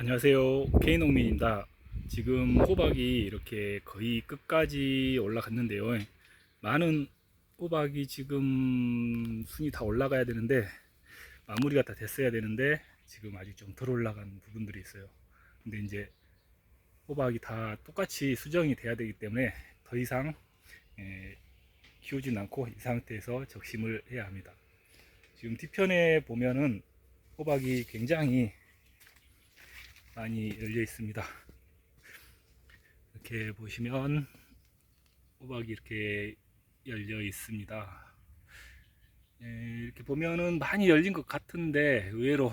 안녕하세요. K농민입니다. 지금 호박이 이렇게 거의 끝까지 올라갔는데요. 많은 호박이 지금 순이 다 올라가야 되는데 마무리가 다 됐어야 되는데 지금 아직 좀 덜 올라간 부분들이 있어요. 근데 이제 호박이 다 똑같이 수정이 돼야 되기 때문에 더 이상 에, 키우진 않고 이 상태에서 적심을 해야 합니다. 지금 뒤편에 보면은 호박이 굉장히 많이 열려 있습니다. 이렇게 보시면 호박이 이렇게 열려 있습니다. 예, 이렇게 보면은 많이 열린 것 같은데 의외로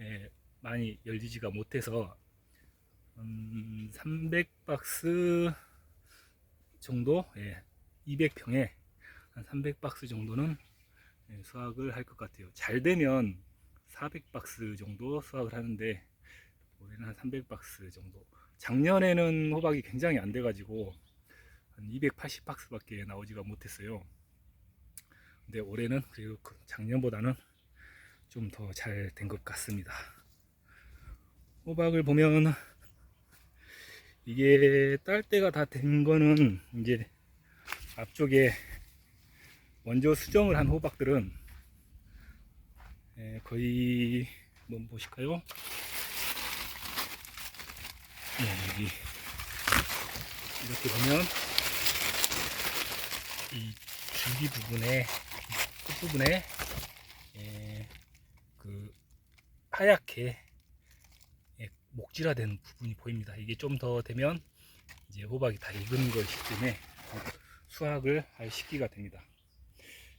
예, 많이 열리지가 못해서 음, 300박스 정도, 예, 200평에 한 300박스 정도는 예, 수확을 할 것 같아요. 잘 되면 400박스 정도 수확을 하는데 올해는 한 300박스 정도. 작년에는 호박이 굉장히 안 돼가지고 한 280박스밖에 나오지가 못했어요. 근데 올해는 그리고 그 작년보다는 좀 더 잘 된 것 같습니다. 호박을 보면 이게 딸 때가 다 된 거는 이제 앞쪽에 먼저 수정을 한 호박들은 예, 거의 한번 보실까요? 네, 여기 이렇게 보면 이 줄기 부분에 끝 부분에 예, 그 하얗게 예, 목질화된 부분이 보입니다. 이게 좀 더 되면 이제 호박이 다 익은 것이기 때문에 수확을 할 시기가 됩니다.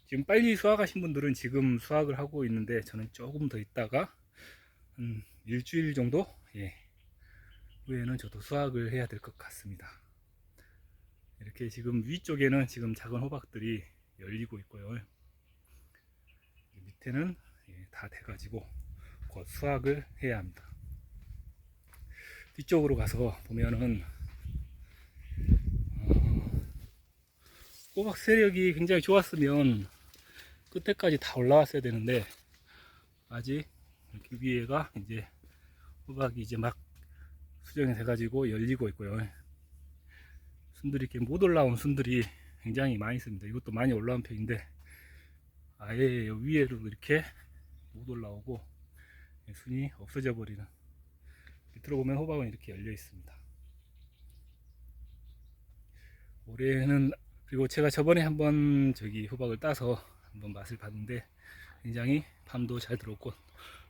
지금 빨리 수확하신 분들은 지금 수확을 하고 있는데 저는 조금 더 있다가 한 일주일 정도 예, 후에는 저도 수확을 해야 될 것 같습니다. 이렇게 지금 위쪽에는 지금 작은 호박들이 열리고 있고요. 밑에는 예, 다 돼가지고 곧 수확을 해야 합니다. 뒤쪽으로 가서 보면은 어, 호박 세력이 굉장히 좋았으면 끝에까지 다 올라왔어야 되는데 아직 이렇게 위에가 이제 호박이 이제 막 수정이 돼가지고 열리고 있고요. 순들이 이렇게 못 올라온 순들이 굉장히 많이 있습니다. 이것도 많이 올라온 편인데 아예 위에로 이렇게 못 올라오고 순이 없어져 버리는 밑으로 보면 호박은 이렇게 열려 있습니다. 올해는 그리고 제가 저번에 한번 저기 호박을 따서 한번 맛을 봤는데 굉장히 밤도 잘 들었고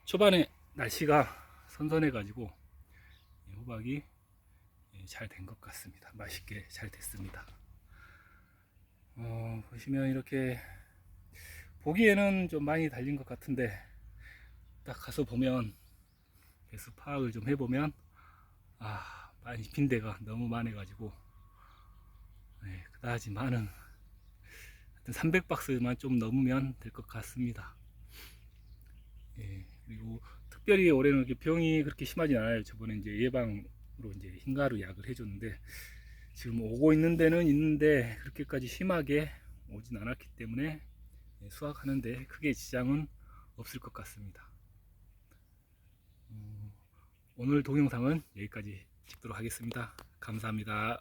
초반에 날씨가 선선해 가지고 호박이 잘 된 것 같습니다. 맛있게 잘 됐습니다. 어, 보시면 이렇게 보기에는 좀 많이 달린 것 같은데 딱 가서 보면 개수 파악을 좀 해보면 아 많이 빈 데가 너무 많아가지고 네, 그다지 많은 300박스만 좀 넘으면 될 것 같습니다. 예, 그리고 특별히 올해는 병이 그렇게 심하진 않아요. 저번에 이제 예방으로 이제 흰가루 약을 해줬는데 지금 오고 있는 데는 있는데 그렇게까지 심하게 오진 않았기 때문에 예, 수확하는데 크게 지장은 없을 것 같습니다. 어, 오늘 동영상은 여기까지 찍도록 하겠습니다. 감사합니다.